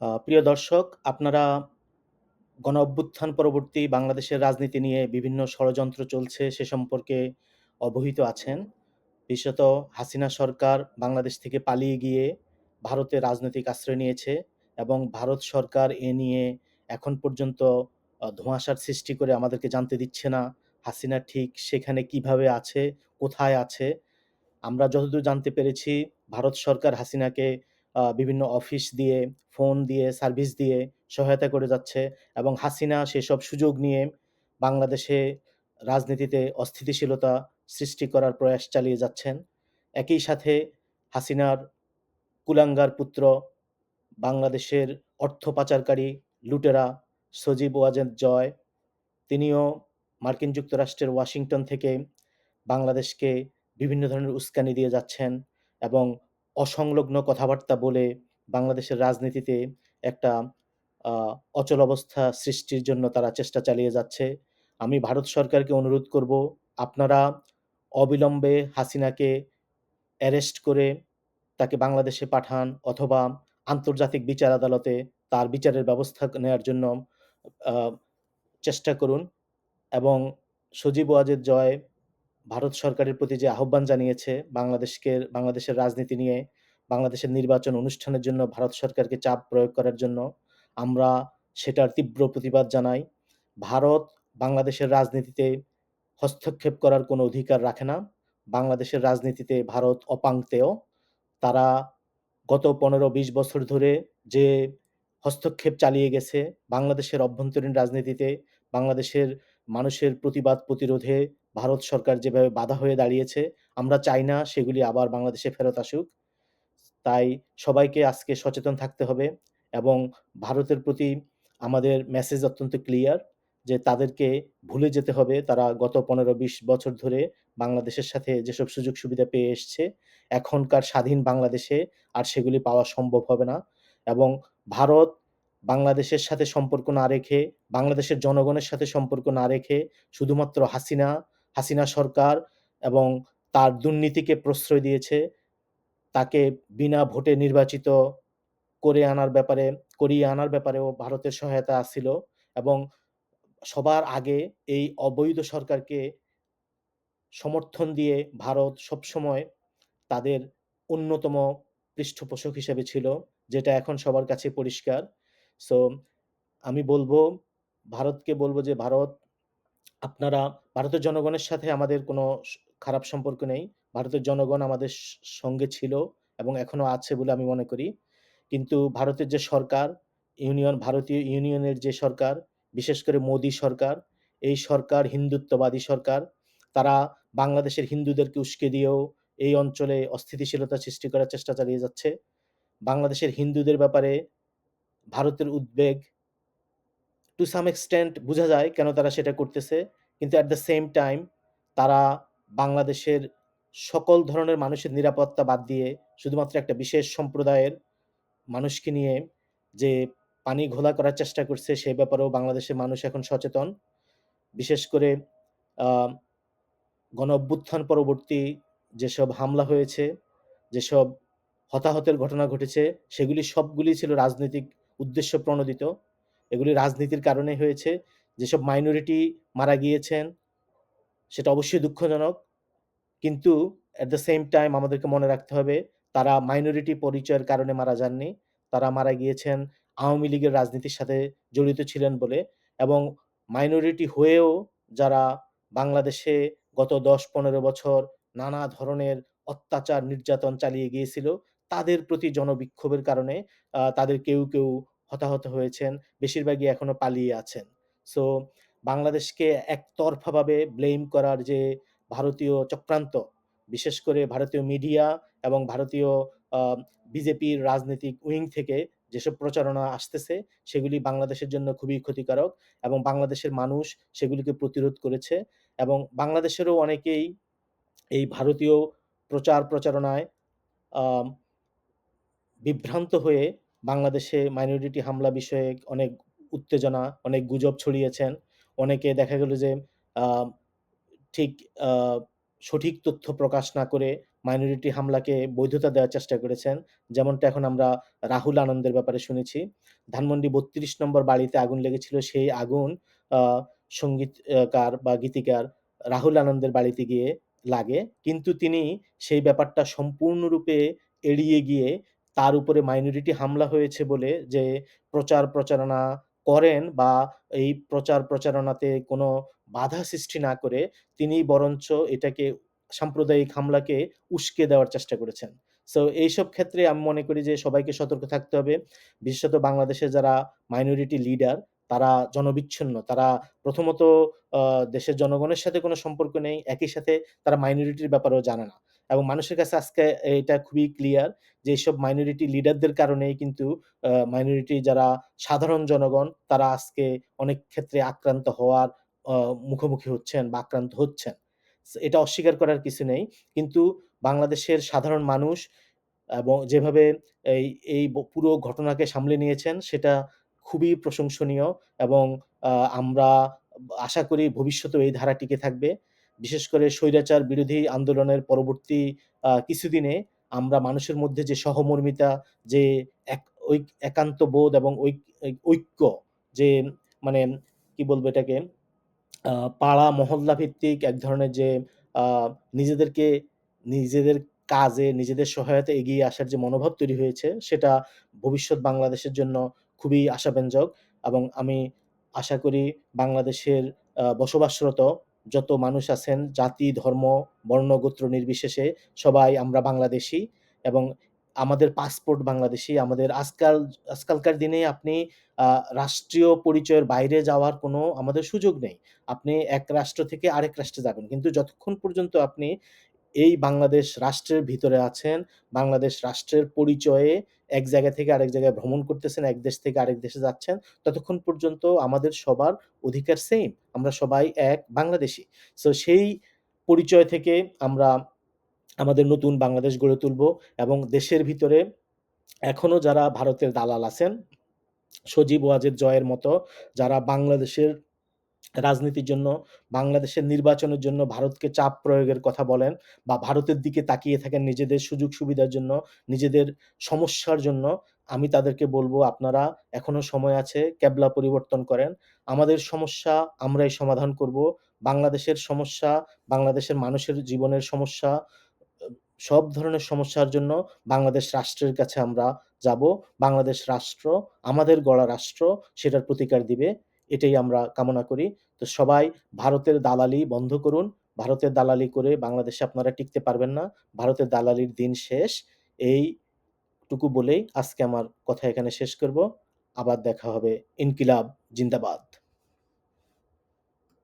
প্রিয় দর্শক, আপনারা গণ-অভ্যুত্থান পরবর্তী বাংলাদেশের রাজনীতি নিয়ে বিভিন্ন ষড়যন্ত্র চলছে সে সম্পর্কে অবহিত আছেন। বিশেষত হাসিনা সরকার বাংলাদেশ থেকে পালিয়ে গিয়ে ভারতে রাজনৈতিক আশ্রয় নিয়েছে এবং ভারত সরকার এ নিয়ে এখন পর্যন্ত ধোঁয়াশার সৃষ্টি করে আমাদেরকে জানতে দিচ্ছে না, হাসিনা ঠিক সেখানে কীভাবে আছে, কোথায় আছে। আমরা যতদূর জানতে পেরেছি ভারত সরকার হাসিনাকে বিভিন্ন অফিস দিয়ে, ফোন দিয়ে, সার্ভিস দিয়ে সহায়তা করে যাচ্ছে এবং হাসিনা সেসব সুযোগ নিয়ে বাংলাদেশে রাজনীতিতে অস্থিতিশীলতা সৃষ্টি করার প্রয়াস চালিয়ে যাচ্ছেন। একই সাথে হাসিনার কুলাঙ্গার পুত্র, বাংলাদেশের অর্থ পাচারকারী লুটেরা সজীব ওয়াজেদ জয়, তিনিও মার্কিন যুক্তরাষ্ট্রের ওয়াশিংটন থেকে বাংলাদেশকে বিভিন্ন ধরনের উস্কানি দিয়ে যাচ্ছেন এবং অসংলগ্ন কথাবার্তা বলে বাংলাদেশের রাজনীতিতে একটা অচল অবস্থা সৃষ্টির জন্য তারা চেষ্টা চালিয়ে যাচ্ছে। আমি ভারত সরকারকে অনুরোধ করব, আপনারা অবিলম্বে হাসিনাকে অ্যারেস্ট করে তাকে বাংলাদেশে পাঠান অথবা আন্তর্জাতিক বিচার আদালতে তার বিচারের ব্যবস্থা নেয়ার জন্য চেষ্টা করুন এবং সজীব ওয়াজেদ জয় ভারত সরকারের প্রতি যে আহ্বান জানিয়েছে বাংলাদেশকে বাংলাদেশের রাজনীতি নিয়ে বাংলাদেশের নির্বাচন অনুষ্ঠানের জন্য ভারত সরকারকে চাপ প্রয়োগ করার জন্য আমরা সেটার তীব্র প্রতিবাদ জানাই। ভারত বাংলাদেশের রাজনীতিতে হস্তক্ষেপ করার কোনো অধিকার রাখে না। বাংলাদেশের রাজনীতিতে ভারত অপাংতেয়। তারা গত ১৫-২০ বছর ধরে যে হস্তক্ষেপ চালিয়ে গেছে বাংলাদেশের অভ্যন্তরীণ রাজনীতিতে, বাংলাদেশের মানুষের প্রতিবাদ প্রতিরোধে ভারত সরকার যেভাবে বাধা হয়ে দাঁড়িয়েছে, আমরা চাই না সেগুলি আবার বাংলাদেশে ফেরত আসুক। তাই সবাইকে আজকে সচেতন থাকতে হবে এবং ভারতের প্রতি আমাদের মেসেজ অত্যন্ত ক্লিয়ার যে তাদেরকে ভুলে যেতে হবে তারা গত ১৫-২০ বছর ধরে বাংলাদেশের সাথে যেসব সুযোগ সুবিধা পেয়ে এসছে, এখনকার স্বাধীন বাংলাদেশে আর সেগুলি পাওয়া সম্ভব হবে না এবং ভারত বাংলাদেশের সাথে সম্পর্ক না রেখে, বাংলাদেশের জনগণের সাথে সম্পর্ক না রেখে শুধুমাত্র হাসিনা, হাসিনা সরকার এবং তার দুর্নীতিকে প্রশ্রয় দিয়েছে। তাকে বিনা ভোটে নির্বাচিত করে আনার ব্যাপারে করিয়ে আনার ব্যাপারেও ভারতের সহায়তা ছিল এবং সবার আগে এই অবৈধ সরকারকে সমর্থন দিয়ে ভারত সবসময় তাদের অন্যতম পৃষ্ঠপোষক হিসেবে ছিল, যেটা এখন সবার কাছে পরিষ্কার। সো আমি বলব ভারতকে বলব যে ভারত আপনারা ভারতের জনগণের সাথে আমাদের কোনো খারাপ সম্পর্ক নেই। ভারতের জনগণ আমাদের সঙ্গে ছিল এবং এখনও আছে বলে আমি মনে করি। কিন্তু ভারতের যে সরকার, ইউনিয়ন ভারতীয় ইউনিয়নের যে সরকার, বিশেষ করে মোদী সরকার, এই সরকার হিন্দুত্ববাদী সরকার। তারা বাংলাদেশের হিন্দুদেরকে উস্কে দিয়েও এই অঞ্চলে অস্থিতিশীলতা সৃষ্টি করার চেষ্টা চালিয়ে যাচ্ছে। বাংলাদেশের হিন্দুদের ব্যাপারে ভারতের উদ্বেগ টু সাম extent বোঝা যায় কেন তারা সেটা করতেছে। কিন্তু অ্যাট দ্য সেম টাইম তারা বাংলাদেশের সকল ধরনের মানুষের নিরাপত্তা বাদ দিয়ে শুধুমাত্র একটা বিশেষ সম্প্রদায়ের মানুষকে নিয়ে যে পানি ঘোলা করার চেষ্টা করছে সে ব্যাপারেও বাংলাদেশের মানুষ এখন সচেতন। বিশেষ করে আ গণ-অভ্যুত্থান পরবর্তী যেসব হামলা হয়েছে, যেসব হতাহতের ঘটনা ঘটেছে সেগুলি সবগুলি ছিল রাজনৈতিক উদ্দেশ্য প্রণোদিত। এগুলি রাজনীতির কারণে হয়েছে। যেসব মাইনরিটি মারা গিয়েছেন সেটা অবশ্যই দুঃখজনক। কিন্তু at the সেম টাইম আমাদেরকে মনে রাখতে হবে তারা মাইনরিটি পরিচয়ের কারণে মারা যাননি। তারা মারা গিয়েছেন আওয়ামী লীগের রাজনীতির সাথে জড়িত ছিলেন বলে এবং মাইনরিটি হয়েও যারা বাংলাদেশে গত দশ পনেরো বছর নানা ধরনের অত্যাচার, নির্যাতন চালিয়ে গিয়েছিল, তাদের প্রতি জনবিক্ষোভের কারণে তাদের কেউ, কেউ হতাহত হয়েছেন। বেশিরভাগই এখনও পালিয়ে আছেন। সো বাংলাদেশকে একতরফাভাবে ব্লেম করার যে ভারতীয় চক্রান্ত, বিশেষ করে ভারতীয় মিডিয়া এবং ভারতীয় বিজেপির রাজনৈতিক উইং থেকে যেসব প্রচারণা আসতেছে সেগুলি বাংলাদেশের জন্য খুবই ক্ষতিকারক এবং বাংলাদেশের মানুষ সেগুলিকে প্রতিরোধ করেছে এবং বাংলাদেশেরও অনেকেই এই ভারতীয় প্রচার প্রচারণায় বিভ্রান্ত হয়ে বাংলাদেশে মাইনরিটি হামলা বিষয়ে অনেক উত্তেজনা, অনেক গুজব ছড়িয়েছেন। অনেকে দেখা গেল যে ঠিক সঠিক তথ্য প্রকাশ না করে মাইনরিটি হামলাকে বৈধতা দেওয়ার চেষ্টা করেছেন। যেমনটা এখন আমরা রাহুল আনন্দের ব্যাপারে শুনেছি। ধানমন্ডি ৩২ নম্বর বাড়িতে আগুন লেগেছিল। সেই আগুন, আ সংগীত আ কার বা গীতিকার রাহুল আনন্দের বাড়িতে গিয়ে লাগে। কিন্তু তিনি সেই ব্যাপারটা সম্পূর্ণরূপে এড়িয়ে গিয়ে তার উপরে মাইনরিটি হামলা হয়েছে বলে যে প্রচার প্রচারণা করেন বা এই প্রচার প্রচারণাতে কোনো বাধা সৃষ্টি না করে তিনি বরঞ্চ এটাকে সাম্প্রদায়িক হামলাকে উস্কে দেওয়ার চেষ্টা করেছেন। সো এইসব ক্ষেত্রে আমি মনে করি যে সবাইকে সতর্ক থাকতে হবে। বিশেষত বাংলাদেশের যারা মাইনরিটি লিডার তারা জনবিচ্ছিন্ন। তারা প্রথমত দেশের জনগণের সাথে কোনো সম্পর্ক নেই। একই সাথে তারা মাইনরিটির ব্যাপারেও জানে না। এবং মানুষের কাছে আজকে এটা খুবই ক্লিয়ার যে এইসব মাইনরিটি লিডারদের কারণেই কিন্তু মাইনরিটি যারা সাধারণ জনগণ, তারা আজকে অনেক ক্ষেত্রে আক্রান্ত হওয়ার মুখোমুখি হচ্ছেন বা আক্রান্ত হচ্ছেন। এটা অস্বীকার করার কিছু নেই। কিন্তু বাংলাদেশের সাধারণ মানুষ এবং যেভাবে এই এই পুরো ঘটনাকে সামলে নিয়েছেন, সেটা খুবই প্রশংসনীয় এবং আমরা আশা করি ভবিষ্যতেও এই ধারা টিকে থাকবে। বিশেষ করে স্বৈরাচার বিরোধী আন্দোলনের পরবর্তী কিছুদিনে আমরা মানুষের মধ্যে যে সহমর্মিতা, যে এক একান্ত বোধ এবং ঐক ঐক্য যে মানে কি বলব এটাকে? পাড়া মহল্লা ভিত্তিক এক ধরনের যে নিজেদেরকে নিজেদের কাজে নিজেদের সহায়তা এগিয়ে আসার যে মনোভাব তৈরি হয়েছে সেটা ভবিষ্যৎ বাংলাদেশের জন্য খুবই আশাব্যঞ্জক এবং আমি আশা করি বাংলাদেশের বসবাসরত যত মানুষ আছেন জাতি, ধর্ম, বর্ণ, গোত্র নির্বিশেষে সবাই আমরা বাংলাদেশি এবং আমাদের পাসপোর্ট বাংলাদেশি আমাদের আজকাল আজকালকার দিনে আপনি রাষ্ট্রীয় পরিচয়ের বাইরে যাওয়ার কোনো আমাদের সুযোগ নেই। আপনি এক রাষ্ট্র থেকে আরেক রাষ্ট্রে যাবেন। কিন্তু যতক্ষণ পর্যন্ত আপনি এই বাংলাদেশ রাষ্ট্রের ভিতরে আছেন, বাংলাদেশ রাষ্ট্রের পরিচয়ে এক জায়গা থেকে আরেক জায়গায় ভ্রমণ করতেছেন, এক দেশ থেকে আরেক দেশে যাচ্ছেন, ততক্ষণ পর্যন্ত আমাদের সবার অধিকার সেম আমরা সবাই এক বাংলাদেশি। সো সেই পরিচয় থেকে আমরা আমাদের নতুন বাংলাদেশ গড়ে তুলবো এবং দেশের ভিতরে এখনও যারা ভারতের দালাল আছেন, সজীব ওয়াজেদ জয়ের মতো যারা বাংলাদেশের রাজনীতির জন্য, বাংলাদেশের নির্বাচনের জন্য ভারতকে চাপ প্রয়োগের কথা বলেন বা ভারতের দিকে তাকিয়ে থাকেন নিজেদের সুযোগ সুবিধার জন্য, নিজেদের সমস্যার জন্য, আমি তাদেরকে বলব আপনারা এখনও সময় আছে, ক্যাবলা পরিবর্তন করেন। আমাদের সমস্যা আমরাই সমাধান করব। বাংলাদেশের সমস্যা, বাংলাদেশের মানুষের জীবনের সমস্যা, সব ধরনের সমস্যার জন্য বাংলাদেশ রাষ্ট্রের কাছে আমরা যাব বাংলাদেশ রাষ্ট্র, আমাদের গড়া রাষ্ট্র সেটার প্রতিকার দিবে। এটাই আমরা কামনা করি। তো সবাই ভারতের দালালি বন্ধ করুন। ভারতের দালালি করে বাংলাদেশে আপনারা টিকতে পারবেন না। ভারতের দালালির দিন শেষ। এইটুকু বলেই আজকে আমার কথা এখানে শেষ করব। আবার দেখা হবে। ইনকিলাব, জিন্দাবাদ।